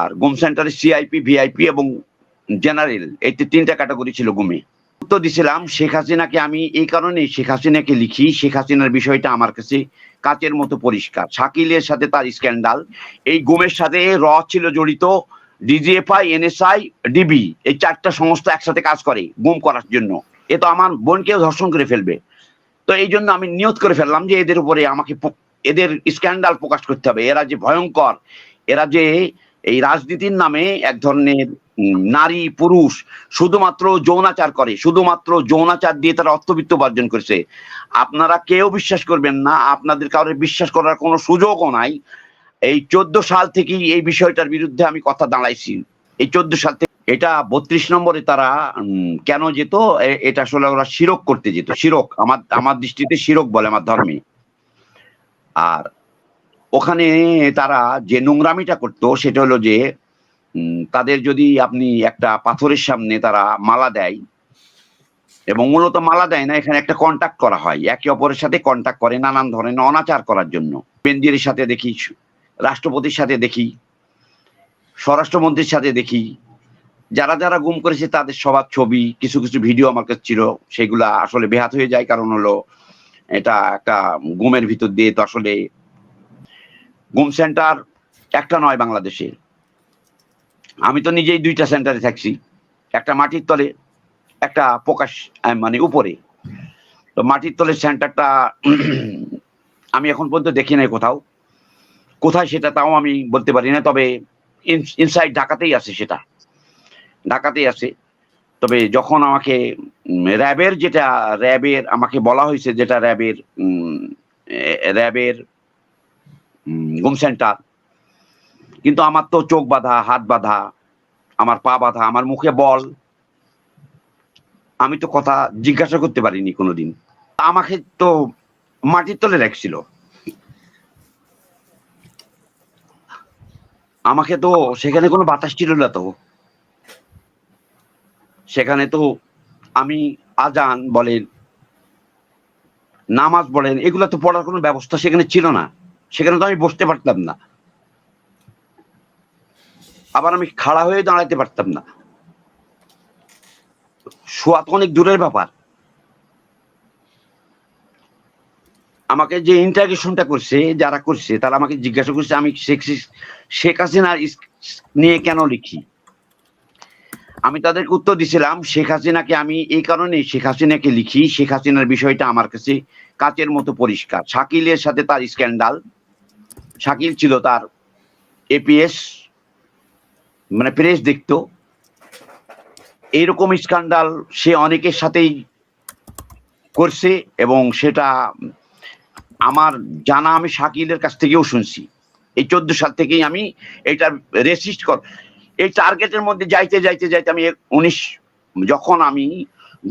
আর গুম সেন্টারে CIP VIP এবং জেনারেল, এই তিনটা ক্যাটাগরি ছিল গুমে। উত্তর দিছিলাম, শেখ হাসিনাকে আমি এই কারণে শেখ হাসিনাকে লিখি। শেখ হাসিনার বিষয়টা আমার কাছে কাচের মতো পরিষ্কার। শাকিলের সাথে তার স্ক্যান্ডাল। এই গুমের সাথে র ছিল জড়িত ডিজিএফআই এনএসআই ডিবি এই চারটা সংস্থা একসাথে কাজ করে গুম করার জন্য। এ তো আমার বোনকেও ধর্ষণ করে ফেলবে। তো এই জন্য আমি নিয়ত করে ফেললাম যে এদের উপরে আমাকে এদের স্ক্যান্ডাল প্রকাশ করতে হবে। এরা যে ভয়ঙ্কর, এরা যে এই রাজনীতির নামে এক ধরনের নারী, পুরুষ শুধুমাত্র যৌনাচার করে, শুধুমাত্র যৌনাচার দিয়ে তারা অর্থবিত্ত উপার্জন করছে। আপনারা কেউ বিশ্বাস করবেন না, আপনাদের কারোর বিশ্বাস করার কোনো সুযোগও নাই। এই চোদ্দ সাল থেকেই এই বিষয়টার বিরুদ্ধে আমি কথা দাঁড়াইছি। এই চোদ্দ সাল থেকে এটা বত্রিশ নম্বরে তারা কেন যেত? এটা আসলে ওরা শিরক করতে যেত, শিরক। আমার আমার দৃষ্টিতে শিরক বলে আমার ধর্মে। আর ওখানে তারা যে নোংরামিটা করতো, সেটা হলো যে তাদের যদি আপনি একটা পাথরের সামনে তারা মালা দেয়, এবং মূলত মালা দেয় না, এখানে একটা কন্টাক্ট করা হয়, একে অপরের সাথে কন্টাক্ট করে নানান ধরনের অনাচার করার জন্য। বেঞ্জিরের সাথে দেখি, রাষ্ট্রপতির সাথে দেখি, স্বরাষ্ট্রমন্ত্রীর সাথে দেখি, যারা যারা গুম করেছে তাদের সবার ছবি, কিছু কিছু ভিডিও আমার কাছে ছিল, সেগুলা আসলে বেহাত হয়ে যায়, কারণ হলো এটা একটা গুমের ভিতর দিয়ে তো আসলে গুম সেন্টার একটা নয় বাংলাদেশে আমি তো নিজেই দুইটা সেন্টারে থাকছি। একটা মাটির তলে, একটা প্রকাশ মানে উপরে। তো মাটির তলের সেন্টারটা আমি এখন পর্যন্ত দেখি নাই কোথাও। কোথায় সেটা তাও আমি বলতে পারি না, তবে ইনসাইড ঢাকাতেই আছে সেটা। ঢাকাতেই আছে। তবে যখন আমাকে র্যাবের যেটা র্যাবের আমাকে বলা হয়েছে, যেটা র্যাবের র্যাবের গুম সেন্টার। কিন্তু আমার তো চোখ বাঁধা, হাত বাঁধা, আমার পা বাঁধা, আমার মুখে বল। আমি তো কথা জিজ্ঞাসা করতে পারিনি কোনোদিন। আমাকে তো মাটির তলে রাখছিল। আমাকে তো সেখানে কোনো বাতাস ছিল না তো। সেখানে তো আমি আজান বলেন, নামাজ বলেন, এগুলো তো পড়ার কোনো ব্যবস্থা সেখানে ছিল না। সেখানে তো আমি বসতে পারতাম না। আবার আমি খাড়া হয়ে দাঁড়াতে পারতাম না। শোয়া তো অনেক দূরের ব্যাপার। আমাকে যে ইন্টারগেশনটা করছে, যারা করছে, তারা আমাকে জিজ্ঞাসা করছে, আমি শেখ হাসিনার নিয়ে কেন লিখি? আমি তাদেরকে উত্তর দিছিলাম, শেখ হাসিনাকে আমি এই কারণে শেখ হাসিনাকে লিখি। শেখ হাসিনার বিষয়টা আমার কাছে কাচের মতো পরিষ্কার। শাকিলের সাথে তার স্ক্যান্ডাল শাকিল ছিল তার এপিএস মানে প্রেস দেখতো। এইরকম স্ক্যান্ডাল সে অনেকের সাথেই করছে এবং সেটা আমার জানা আমি শাকিলের কাছ থেকেও শুনছি। এই চোদ্দ সাল থেকেই আমি এটা রেসিস্ট কর এই টার্গেটের মধ্যে যাইতে যাইতে যাইতে আমি উনিশ যখন আমি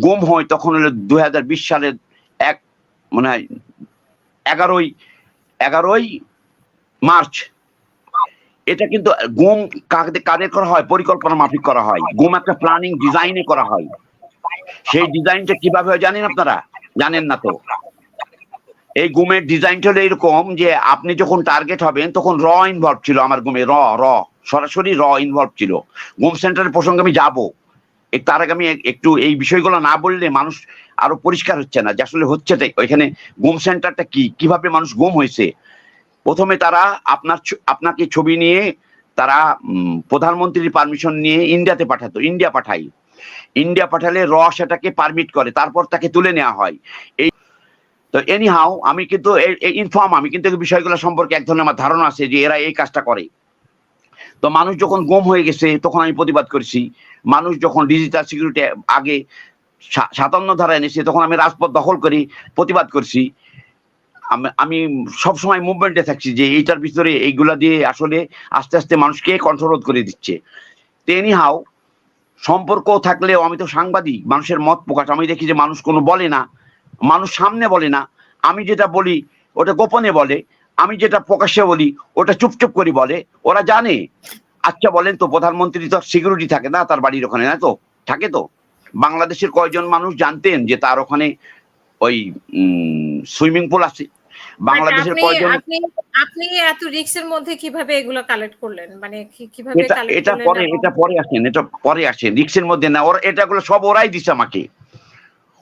গুম হই তখন হলো দু হাজার বিশ সালের এক মানে এগারোই এগারোই মার্চ। এটা কিন্তু গুম কাকে কাদের করা হয়? পরিকল্পনা মাফিক করা হয়। গুম একটা প্ল্যানিং ডিজাইনে করা হয়। সেই ডিজাইনটা কীভাবে হয় জানেন আপনারা? জানেন না তো। এই গুমের ডিজাইনটা হলো এরকম যে আপনি যখন টার্গেট হবেন, তখন র ইনভলভ ছিল আমার গুমে র র সরাসরি র ইনভলভ ছিল। গুম সেন্টারের প্রসঙ্গে আমি যাব। তার আগে আমি একটু এই বিষয়গুলো না বললে মানুষ আরও পরিষ্কার হচ্ছে না যে আসলে হচ্ছে ওইখানে গুম সেন্টারটা কি? কীভাবে মানুষ গুম হয়েছে? প্রথমে তারা আপনার আপনাকে ছবি নিয়ে তারা প্রধানমন্ত্রীর পারমিশন নিয়ে ইন্ডিয়াতে পাঠাতো, ইন্ডিয়া পাঠাই ইন্ডিয়া পাঠালে র সেটাকে পারমিট করে, তারপর তাকে তুলে নেওয়া হয়। এই তো এনি হাও আমি কিন্তু ইনফর্ম আমি কিন্তু বিষয়গুলো সম্পর্কে এক ধরনের আমার ধারণা আছে যে এরা এই কাজটা করে। তো মানুষ যখন গুম হয়ে গেছে, তখন আমি প্রতিবাদ করেছি। মানুষ যখন ডিজিটাল সিকিউরিটি আগে সাতান্ন ধারা এনেছে, তখন আমি রাজপথ দখল করি, প্রতিবাদ করছি। আমি- সবসময় মুভমেন্টে থাকছি যে এইটার ভিতরে এইগুলা দিয়ে আসলে আস্তে আস্তে মানুষকে কন্ট্রোল করে দিচ্ছে। তেনি হাও সম্পর্ক থাকলেও আমি তো সাংবাদিক, মানুষের মত প্রকাশ। আমি দেখি যে মানুষ কোনো বলে না, মানুষ সামনে বলে না। আমি যেটা বলি, ওটা গোপনে বলে। আমি যেটা প্রকাশ্যে বলি, ওটা চুপচুপ করে বলে। ওরা জানে। আচ্ছা বলেন তো, প্রধানমন্ত্রী তো সিকিউরিটি থাকে না তার বাড়ির ওখানে, না তো? থাকে তো? বাংলাদেশের কয়জন মানুষ জানতেন যে তার ওখানে ওই সুইমিং পুল আছে? বাংলাদেশের আপনি কয়জন আপনি আপনি এত রিস্কের মধ্যে কীভাবে এগুলো কালেক্ট করলেন? মানে কীভাবে এটা কালেক্ট এটা পরে এটা পরে আসেন এটা পরে আসেন রিক্সের মধ্যে না ওরা এটাগুলো সব ওরাই দিছে আমাকে।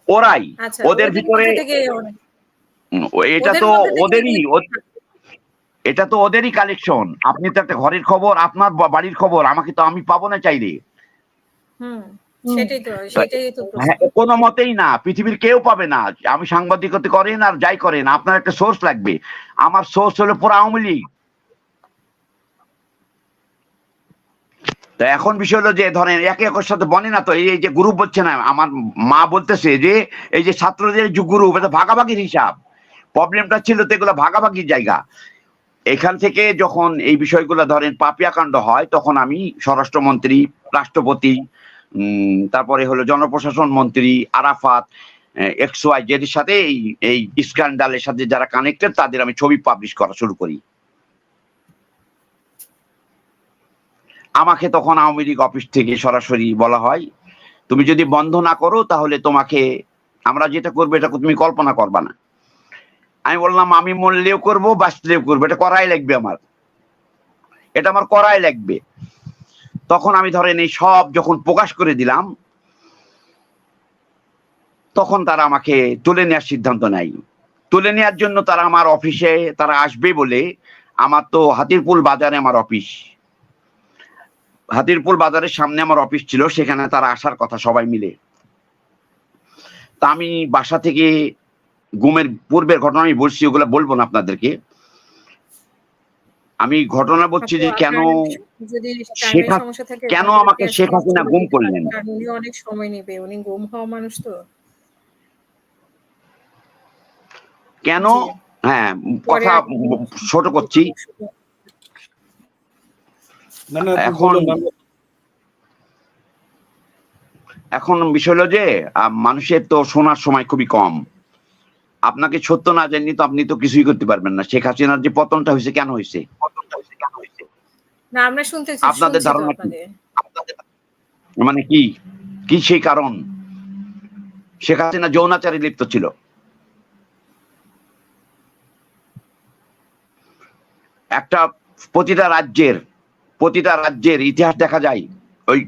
ওরাই আচ্ছা ওদের ভিতরে এটা তো ওদেরই এটা তো ওদেরই কালেকশন আপনি তো একটা ঘরের খবর আপনার বাড়ির খবর আমাকে তো আমি পাবো না চাইলে। হুম। হ্যাঁ কোনো মতেই না পৃথিবীর কেউ পাবে না। আমি সাংবাদিকতা করেন আর যাই করেন আপনার একটা সোর্স লাগবে। আমার সোর্স হলো পুরো আওয়ামী লীগ। তো এখন বিষয় হলো যে ধরেন একে একের সাথে বনে না তো এই যে গ্রুপ বলছে না আমার মা বলতেছে যে এই যে ছাত্রদের যে গ্রুপ এটা ভাগাভাগির হিসাব। প্রবলেমটা ছিল তো এগুলো ভাগাভাগির জায়গা। এখান থেকে যখন এই বিষয়গুলো ধরেন পাপিয়াকাণ্ড হয় তখন আমি স্বরাষ্ট্রমন্ত্রী রাষ্ট্রপতি তারপরে হলো জনপ্রশাসন মন্ত্রী আরাফাত এক্স ওয়াই জেড সাথে এই এই স্ক্যান্ডালের সাথে যারা কানেক্টেড তাদের আমি ছবি পাবলিশ করা শুরু করি। আমাকে তখন আওয়ামী লীগ অফিস থেকে সরাসরি বলা হয়, তুমি যদি বন্ধ না করো, তাহলে তোমাকে আমরা যেটা করব এটা তুমি কল্পনা করবা না। আমি বললাম, আমি মরলেও করব, বাঁচলেও করব। এটা করাই লাগবে আমার। এটা আমার করাই লাগবে। তখন আমি ধরেন এই সব যখন প্রকাশ করে দিলাম, তখন তারা আমাকে তুলে নেওয়ার সিদ্ধান্ত নেয়। তুলে নেওয়ার জন্য তারা আমার অফিসে তারা আসবে বলে আমার তো হাতিরপুল বাজারে আমার অফিস। হাতিরপুল বাজারের সামনে আমার অফিস ছিল, সেখানে তারা আসার কথা সবাই মিলে। তা আমি বাসা থেকে গুমের পূর্বের ঘটনা আমি বলছি, ওগুলো বলব না আপনাদেরকে। আমি ঘটনা বলছি যে কেন কেন আমাকে শেখ হাসিনা গুম করলেন? উনি অনেক সময় নেবে। উনি গুম হওয়া মানুষ তো। কেন? হ্যাঁ কথা ছোট করছি। না না আপনি এখন এখন বিষয় হলো যে আহ, মানুষের তো শোনার সময় খুবই কম। আপনাকে সত্য না জানি তো আপনি তো কিছুই করতে পারবেন না। শেখ হাসিনার যে পতনটা হয়েছে কেন হয়েছে? না আমরা শুনতেছি আপনাদের ধারণা? মানে কি? কি সেই কারণ? শেখ হাসিনা যৌনাচারে লিপ্ত ছিল। একটা প্রতিটা রাজ্যের প্রতিটা রাজ্যের ইতিহাস দেখা যায় ওই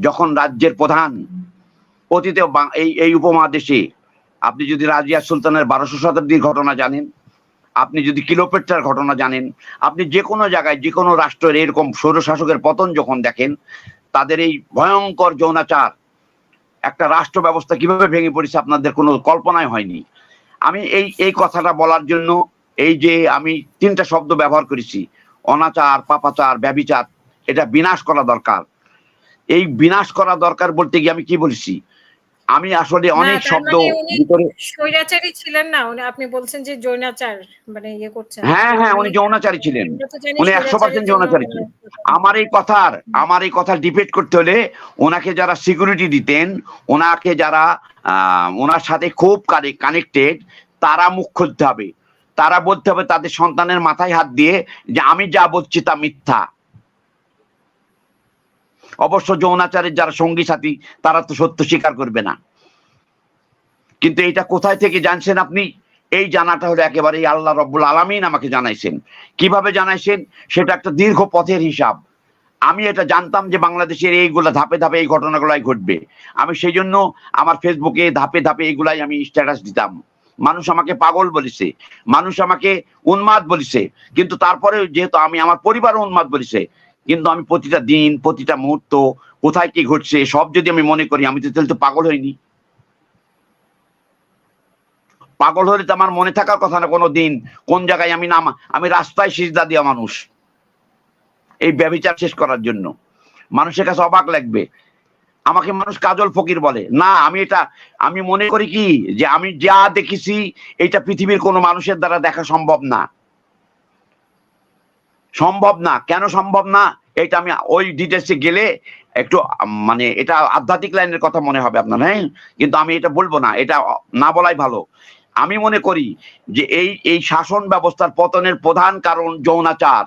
যখন রাজ্যের প্রধান অতীতে এই এই উপমহাদেশে আপনি যদি রাজিয়া সুলতানের বারোশো শতাব্দীর ঘটনা জানেন আপনি যদি কিলোপেট্রার ঘটনা জানেন, আপনি যে কোনো জায়গায় যে কোনো রাষ্ট্রের এরকম স্বৈরশাসকের পতন যখন দেখেন, তাদের এই ভয়ঙ্কর যৌনাচার, একটা রাষ্ট্র ব্যবস্থা কীভাবে ভেঙে পড়েছে আপনাদের কোনো কল্পনায় হয়নি। আমি এই এই কথাটা বলার জন্য এই যে আমি তিনটা শব্দ ব্যবহার করেছি, অনাচার, পাপাচার, ব্যবিচার, এটা বিনাশ করা দরকার। এই বিনাশ করা দরকার বলতে গিয়ে আমি কি বলছি? আমি আসলে অনেক শব্দ মানে ভিতরে স্বৈরাচারী ছিলেন না উনি আপনি বলছেন যে জৈনাচার মানে ইয়ে করছেন। হ্যাঁ হ্যাঁ উনি যৌনাচারী ছিলেন। উনি 100% স্বৈরাচারের যৌনাচারী ছিলেন। আমার এই কথার আমার এই কথা ডিবেট করতে হলে ওনাকে যারা সিকিউরিটি দিতেন ওনাকে যারা আহ, ওনার সাথে খুব কানেক্টেড তারা মুখ খুলতে হবে। তারা বলতে হবে তাদের সন্তানের মাথায় হাত দিয়ে যে আমি যা বলছি তা মিথ্যা। অবশ্য যৌনাচারের যারা সঙ্গী সাথী, তারা তো সত্য স্বীকার করবে না। কিন্তু এটা কোথায় থেকে জানছেন আপনি? এই জানাটা হলো একেবারে আল্লাহ রব্বুল আলামিন আমাকে জানাইছেন। কীভাবে জানাইছেন? সেটা একটা দীর্ঘ পথের হিসাব। আমি এটা জানতাম যে বাংলাদেশের এইগুলা ধাপে ধাপে এই ঘটনাগুলাই ঘটবে। আমি সেই জন্য আমার ফেসবুকে ধাপে ধাপে এগুলাই আমি স্ট্যাটাস দিতাম। মানুষ আমাকে পাগল বলেছে, মানুষ আমাকে উন্মাদ বলেছে। কিন্তু তারপরে যেহেতু আমি আমার পরিবার উন্মাদ বলেছে কিন্তু আমি প্রতিটা দিন, প্রতিটা মুহূর্ত, কোথায় কি ঘটছে, সব যদি আমি মনে করি, আমি তো তাহলে তো পাগল হইনি। পাগল হলে তো আমার মনে থাকার কথা না কোনো দিন কোন জায়গায় আমি নাম, আমি রাস্তায় সিজদা দিয়া মানুষ। এই ব্যবচার শেষ করার জন্য। মানুষের কাছে অবাক লাগবে। আমাকে মানুষ কাজল ফকির বলে। না, আমি এটা, আমি মনে করি কি, যে আমি যা দেখেছি, এটা পৃথিবীর কোনো মানুষের দ্বারা দেখা সম্ভব না। সম্ভব না। কেন সম্ভব না? এটা আমি ওই ডিটেলসে গেলে একটু মানে এটা আধ্যাত্মিক লাইনের কথা মনে হবে আপনার হ্যাঁ? কিন্তু আমি এটা বলব না, এটা না বলাই ভালো। আমি মনে করি যে এই এই শাসন ব্যবস্থার পতনের প্রধান কারণ যৌনাচার।